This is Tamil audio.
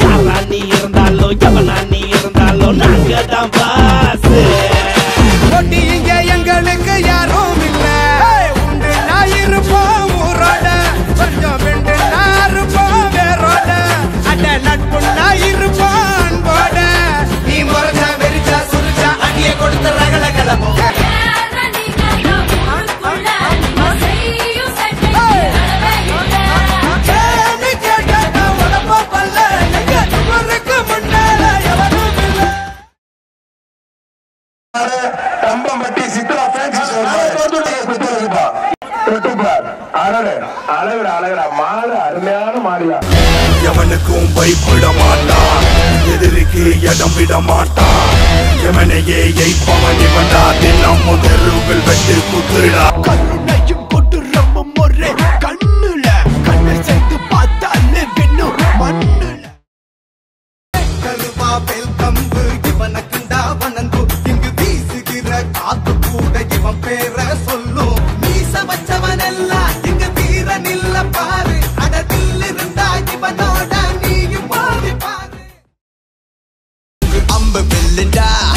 யாரா நீ இருந்தாலும் எவனா நீ இருந்தாலும் நாங்க தான் பாசு எவனுக்கும் பயப்பட மாட்டான் எதிரிக்கு இடம் விட மாட்டான் எவனையே எய்ப்பவன் இவன்டா? தினம் முதல்கள் வெட்டு குத்துடா. கருணையும் கொட்டுறமும் ஒரே கண்ணுல. கண்ணு சேர்த்து பார்த்தாலே வெண்ணும் மண்ணுல. கருவா பெல் கம்பு இவனுக்குண்டா வணங்கு இங்கு வீசுகிற காத்து I'm a villain. Die.